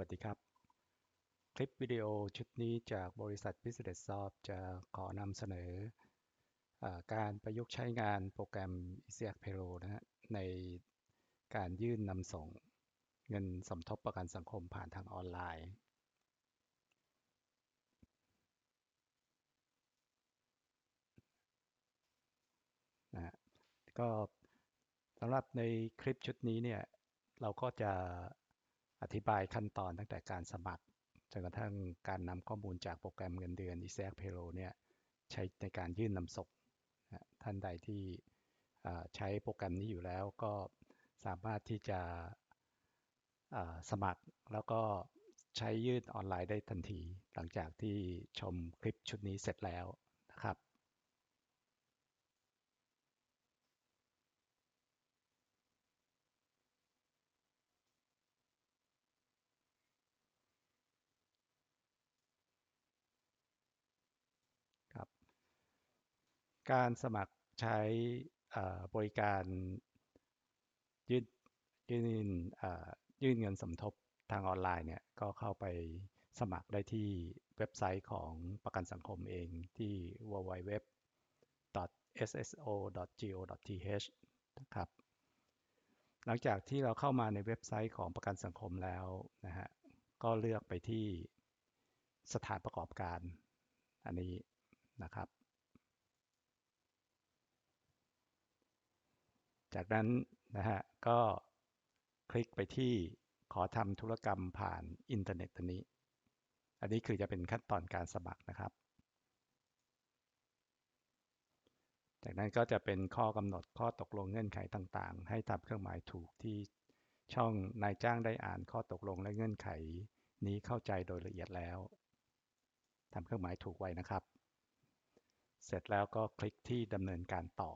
วัสดีครับ คลิปวิดีโอชุดนี้จากบริษัท Business Soft จะขอนำเสนออการประยุกต์ใช้งานโปรแกรม ECX Payroll นะฮะในการยื่นนำส่งเงินสมทบประกันสังคมผ่านทางออนไลน์ นะฮะก็สำหรับในคลิปชุดนี้เนี่ยเราก็จะ อธิบายขั้นตอนตั้งแต่การสมัครจนกระทั่งการนำข้อมูลจากโปรแกรมเงินเดือน e s a c Payroll เนี่ยใช้ในการยื่นนำส่งท่านใดที่ใช้โปรแกรมนี้อยู่แล้วก็สามารถที่จะสมัครแล้วก็ใช้ยื่นออนไลน์ได้ทันที หลังจากที่ชมคลิปชุดนี้เสร็จแล้วนะครับ การสมัครใช้บริการยื่นยื่นยื่นเงินสมทบทางออนไลน์เนี่ยก็เข้าไปสมัครได้ที่เว็บไซต์ของประกันสังคมเองที่ www.sso.go.th นะครับ หลังจากที่เราเข้ามาในเว็บไซต์ของประกันสังคมแล้วนะฮะก็เลือกไปที่สถานประกอบการอันนี้นะครับ จากนั้นนะฮะก็คลิกไปที่ขอทำธุรกรรมผ่านอินเทอร์เน็ตตัวนี้ อันนี้คือจะเป็นขั้นตอนการสมัครนะครับ จากนั้นก็จะเป็นข้อกำหนดข้อตกลงเงื่อนไขต่างๆ ให้ทำเครื่องหมายถูกที่ช่องนายจ้างได้อ่านข้อตกลงและเงื่อนไข นี้เข้าใจโดยละเอียดแล้วทำเครื่องหมายถูกไว้นะครับ เสร็จแล้วก็คลิกที่ดำเนินการต่อ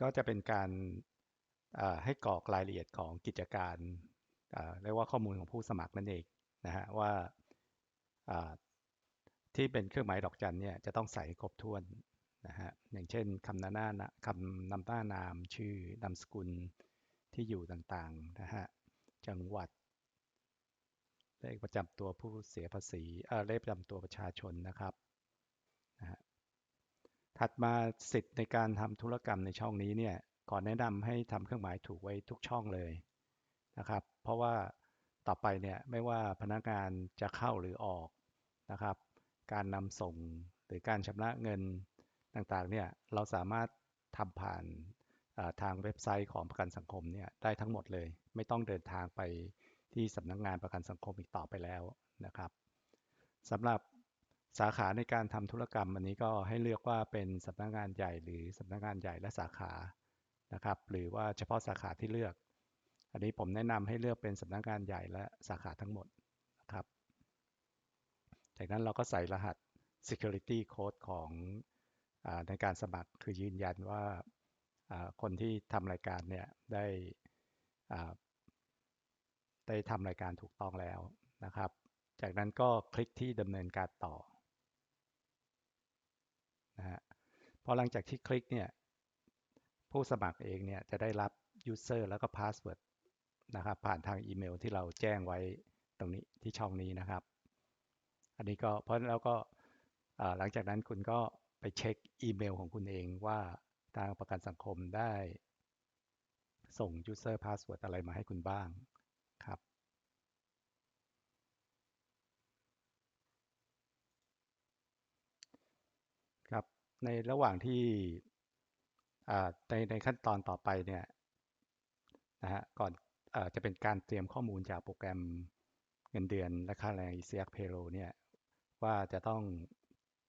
ก็จะเป็นการให้กรอกรายละเอียดของกิจการเรียกว่าข้อมูลของผู้สมัครนั่นเองนะฮะว่าที่เป็นเครื่องหมายดอกจันเนี่ยจะต้องใส่ครบถ้วนนะฮะอย่างเช่นคำนำหน้าคำนำหน้านามชื่อนามสกุลที่อยู่ต่างๆนะฮะจังหวัดเลขประจำตัวผู้เสียภาษีเลขประจำตัวประชาชนนะครับนะฮะ ถัดมาสิทธิ์ในการทำธุรกรรมในช่องนี้เนี่ยขอแนะนำให้ทำเครื่องหมายถูกไว้ทุกช่องเลยนะครับ เพราะว่าต่อไปเนี่ยไม่ว่าพนักงานจะเข้าหรือออกนะครับ การนำส่งหรือการชำระเงินต่างๆเนี่ยเราสามารถทำผ่านทางเว็บไซต์ของประกันสังคมเนี่ยได้ทั้งหมดเลย ไม่ต้องเดินทางไปที่สำนักงงานประกันสังคมอีกต่อไปแล้วนะครับสำหรับ สาขาในการทำธุรกรรมอันนี้ก็ให้เลือกว่าเป็นสำนักงานใหญ่หรือสำนักงานใหญ่และสาขานะครับ หรือว่าเฉพาะสาขาที่เลือก อันนี้ผมแนะนำให้เลือกเป็นสำนักงานใหญ่และสาขาทั้งหมดนะครับ จากนั้นเราก็ใส่รหัส security code ของอในการสมัครคือยืนยันว่าคนที่ทำรายการเนี่ยได้ได้ทำรายการถูกต้องแล้วนะครับ จากนั้นก็คลิกที่ดำเนินการต่อ นะฮะพอหลังจากที่คลิกเนี่ยผู้สมัครเองเนี่ยจะได้รับ user แล้วก็ password นะครับผ่านทางอีเมลที่เราแจ้งไว้ตรงนี้ที่ช่องนี้นะครับ อันนี้ก็เพราะแล้วก็หลังจากนั้นคุณก็ไปเช็คอีเมลของคุณเองว่าทางประกันสังคมได้ส่ง user password อะไรมาให้คุณบ้างครับ ในระหว่างที่ในในขั้นตอนต่อไปเนี่ยนะฮะก่อนอจะเป็นการเตรียมข้อมูลจากโปรแกรมเงินเดือนและค่าแรง ECX Payroll เนี่ยว่าจะต้อง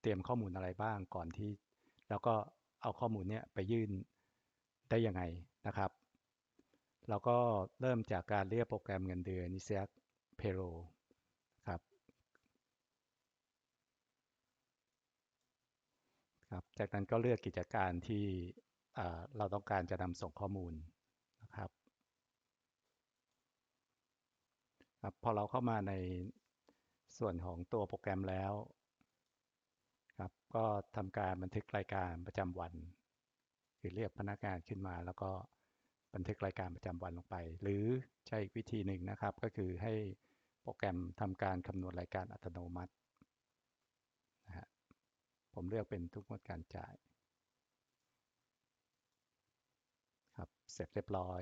เตรียมข้อมูลอะไรบ้างก่อนที่ แล้วก็เอาข้อมูลเนี้ยไปยื่นได้ยังไงนะครับเราก็เริ่มจากการเรียกโปรแกรมเงินเดือน ECX Payroll ครับ จากนั้นก็เลือกกิจการที่เราต้องการจะนำส่งข้อมูลนะครับครับพอเราเข้ามาในส่วนของตัวโปรแกรมแล้วครับก็ทำการบันทึกรายการประจำวัน คือเรียกพนักงานขึ้นมาแล้วก็บันทึกรายการประจำวันลงไป หรือใช้อีกวิธีหนึ่งนะครับ ก็คือให้โปรแกรมทำการคำนวณรายการอัตโนมัติ ผมเลือกเป็นทุกงวดการจ่ายครับเสร็จเรียบร้อย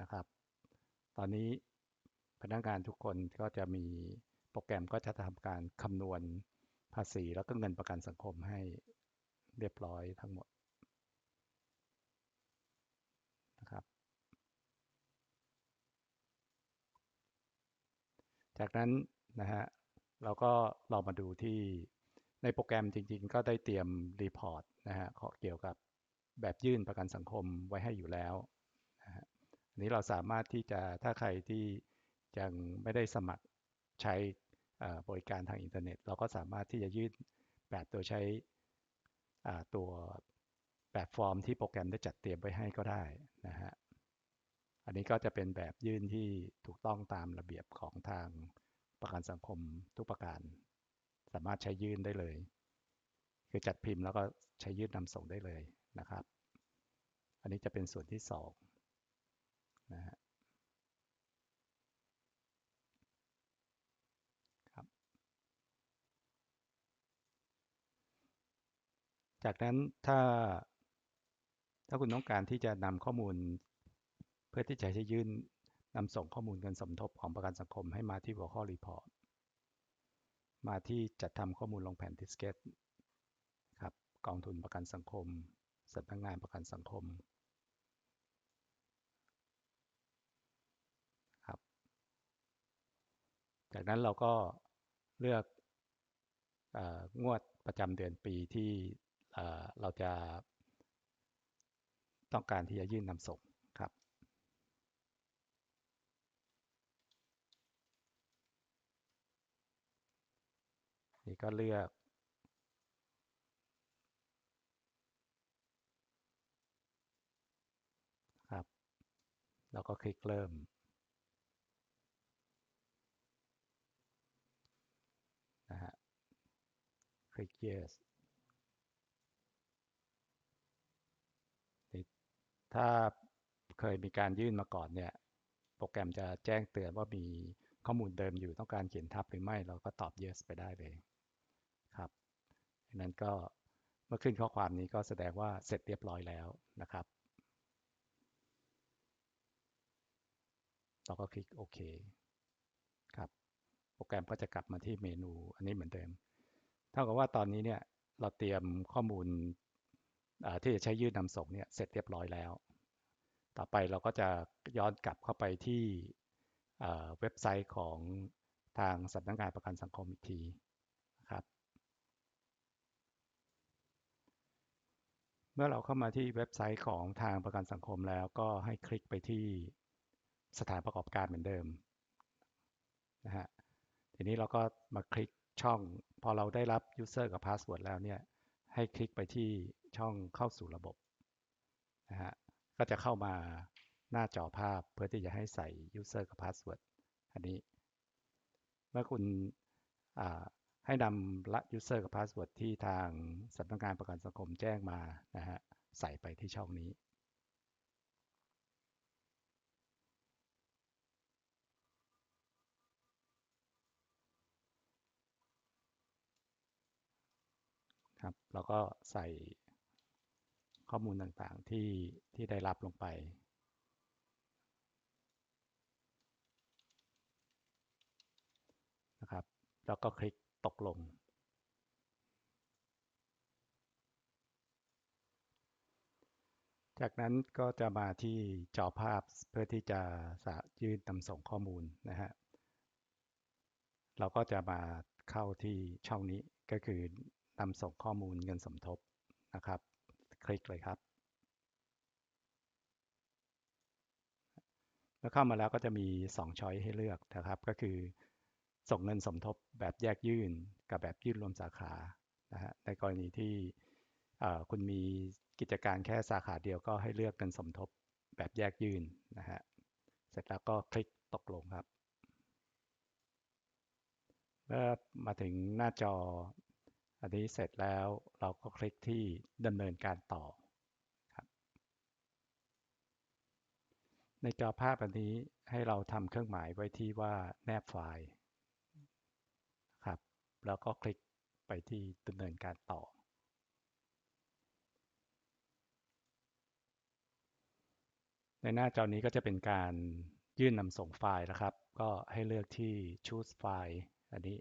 นะครับ ตอนนี้พนักงานทุกคนก็จะมีโปรแกรมก็จะทำการคำนวณภาษีแล้วก็เงินประกันสังคมให้เรียบร้อยทั้งหมดนะครับ จากนั้นนะฮะเราก็เรามาดูที่ ในโปรแกรมจริงๆ ก็ได้เตรียมรีพอร์ตนะฮะเกี่ยวกับแบบยื่นประกันสังคมไว้ให้อยู่แล้วนะฮะอันนี้เราสามารถที่จะถ้าใครที่ยังไม่ได้สมัครใช้บริการทางอินเทอร์เน็ต เราก็สามารถที่จะยื่นแบบโดยใช้ตัวแบบฟอร์มที่โปรแกรมได้จัดเตรียมไว้ให้ก็ได้นะฮะอันนี้ก็จะเป็นแบบยื่นที่ถูกต้องตามระเบียบของทางประกันสังคมทุกประการ สามารถใช้ยื่นได้เลย คือจัดพิมพ์แล้วก็ใช้ยื่นนำส่งได้เลยนะครับ อันนี้จะเป็นส่วนที่2นะฮะจากนั้นถ้าถ้าคุณต้องการที่จะนำข้อมูล เพื่อที่จะใช้ยื่นนำส่งข้อมูลเงินสมทบของประกันสังคมให้มาที่หัวข้อรีพอร์ต มาที่จัดทำข้อมูลลงแผ่นดิสเกตครับกองทุนประกันสังคมสำนักงงานประกันสังคมครับ จากนั้นเราก็เลือกงวดประจำเดือนปีที่เราจะต้องการที่จะยื่นนำส่งครับ นี่ก็เลือก ครับ แล้วก็คลิกเริ่ม นะฮะ คลิก yes ถ้าเคยมีการยื่นมาก่อนเนี่ย โปรแกรมจะแจ้งเตือนว่ามีข้อมูลเดิมอยู่ต้องการเขียนทับหรือไม่ เราก็ตอบ yes ไปได้เลย นั้นก็เมื่อขึ้นข้อความนี้ก็แสดงว่าเสร็จเรียบร้อยแล้วนะครับ เราก็คลิกโอเคครับ โปรแกรมก็จะกลับมาที่เมนู อันนี้เหมือนเดิม เท่ากับว่าตอนนี้เนี่ยเราเตรียมข้อมูลที่จะใช้ยื่นนำส่งเนี่ยเสร็จเรียบร้อยแล้ว ต่อไปเราก็จะย้อนกลับเข้าไปที่เว็บไซต์ของทางสำนักงานประกันสังคมอีกทีครับ เมื่อเราเข้ามาที่เว็บไซต์ของทางประกันสังคมแล้วก็ให้คลิกไปที่สถานประกอบการเหมือนเดิมนะฮะทีนี้เราก็มาคลิกช่อง พอเราได้รับ user กับ password แล้วเนี่ยให้คลิกไปที่ช่องเข้าสู่ระบบนะฮะก็จะเข้ามาหน้าจอภาพเพื่อที่จะให้ใส่ user กับ password อันนี้ เมื่อคุณ ให้นำละ user กับ password ที่ทางสำนักงานประกันสังคมแจ้งมานะฮะใส่ไปที่ช่องนี้ ครับแล้วก็ใส่ข้อมูลต่างๆที่ที่ได้รับลงไปนะครับ แล้วก็คลิก ตกลง จากนั้นก็จะมาที่จอภาพเพื่อที่จะสะยื่นนำส่งข้อมูลนะฮะ เราก็จะมาเข้าที่ช่องนี้ก็คือนำส่งข้อมูลเงินสมทบนะครับ คลิกเลยครับเมื่อเข้ามาแล้วก็จะมี2ช้อยให้เลือกนะครับ ก็คือ ส่งเงินสมทบแบบแยกยื่นกับแบบยื่นรวมสาขานะฮะในกรณีที่คุณมีกิจการแค่สาขาเดียวก็ให้เลือกเงินสมทบแบบแยกยื่นนะฮะเสร็จแล้วก็คลิกตกลงครับเมื่อมาถึงหน้าจอ อันนี้เสร็จแล้วเราก็คลิกที่ดำเนินการต่อครับในจอภาพอันนี้ให้เราทำเครื่องหมายไว้ที่ว่าแนบไฟล์ แล้วก็คลิกไปที่ดำเนินการต่อ ในหน้าจอนี้ก็จะเป็นการยื่นนำส่งไฟล์นะครับ ก็ให้เลือกที่ choose file อันนี้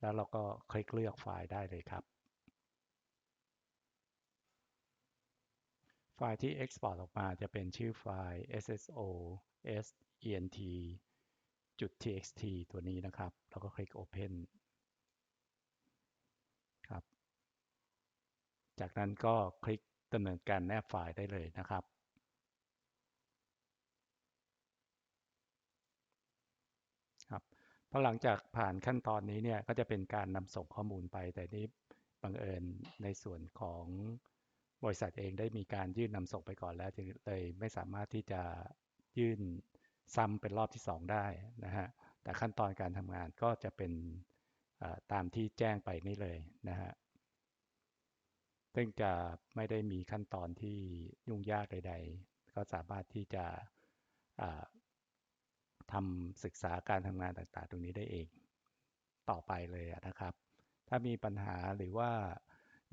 แล้วเราก็คลิกเลือกไฟล์ได้เลยครับ ไฟล์ที่ Export ออกมาจะเป็นชื่อไฟล์ sso sent .txt ตัวนี้นะครับ แล้วก็คลิก Open ครับ จากนั้นก็คลิกดำเนินการแนบไฟล์ได้เลยนะครับครับพอหลังจากผ่านขั้นตอนนี้เนี่ยก็จะเป็นการนำส่งข้อมูลไป แต่นี้บังเอิญในส่วนของบริษัทเองได้มีการยื่นนำส่งไปก่อนแล้วจึงเลยไม่สามารถที่จะยื่นซ้ำเป็นรอบที่ 2 ได้นะฮะแต่ขั้นตอนการทำงานก็จะเป็นตามที่แจ้งไปนี่เลยนะฮะ ซึ่งจะไม่ได้มีขั้นตอนที่ยุ่งยากใด ๆ ก็สามารถที่จะทำศึกษาการทำงานต่างๆ ตรงนี้ได้เองต่อไปเลยนะครับ ถ้ามีปัญหาหรือว่า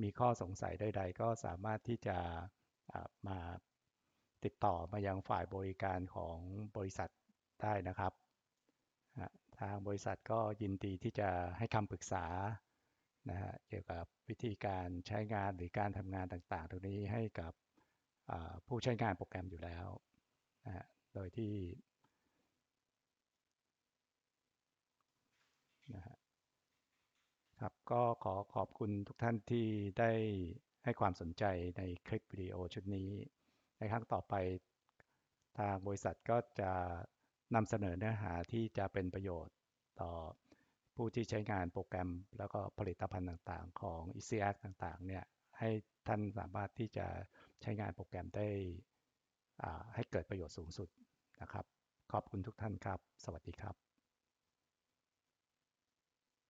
มีข้อสงสัยใด ๆ ก็สามารถที่จะมาติดต่อมายังฝ่ายบริการของบริษัทได้นะครับ ทางบริษัทก็ยินดีที่จะให้คำปรึกษา นะฮะเกี่ยวกับวิธีการใช้งานหรือการทำงานต่างๆ ตรงนี้ให้กับผู้ใช้งานโปรแกรมอยู่แล้วนะฮะโดยที่นะฮะครับก็ขอขอบคุณทุกท่านที่ได้ให้ความสนใจในคลิปวิดีโอชุดนี้ ในครั้งต่อไปทางบริษัทก็จะนำเสนอเนื้อหาที่จะเป็นประโยชน์ต่อ ผู้ที่ใช้งานโปรแกรม แล้วก็ผลิตภัณฑ์ต่างๆ ของ e c a ต่างๆ เนี่ยให้ท่านสามารถที่จะใช้งานโปรแกรมได้ให้เกิดประโยชน์สูงสุดนะครับ ขอบคุณทุกท่านครับ สวัสดีครับ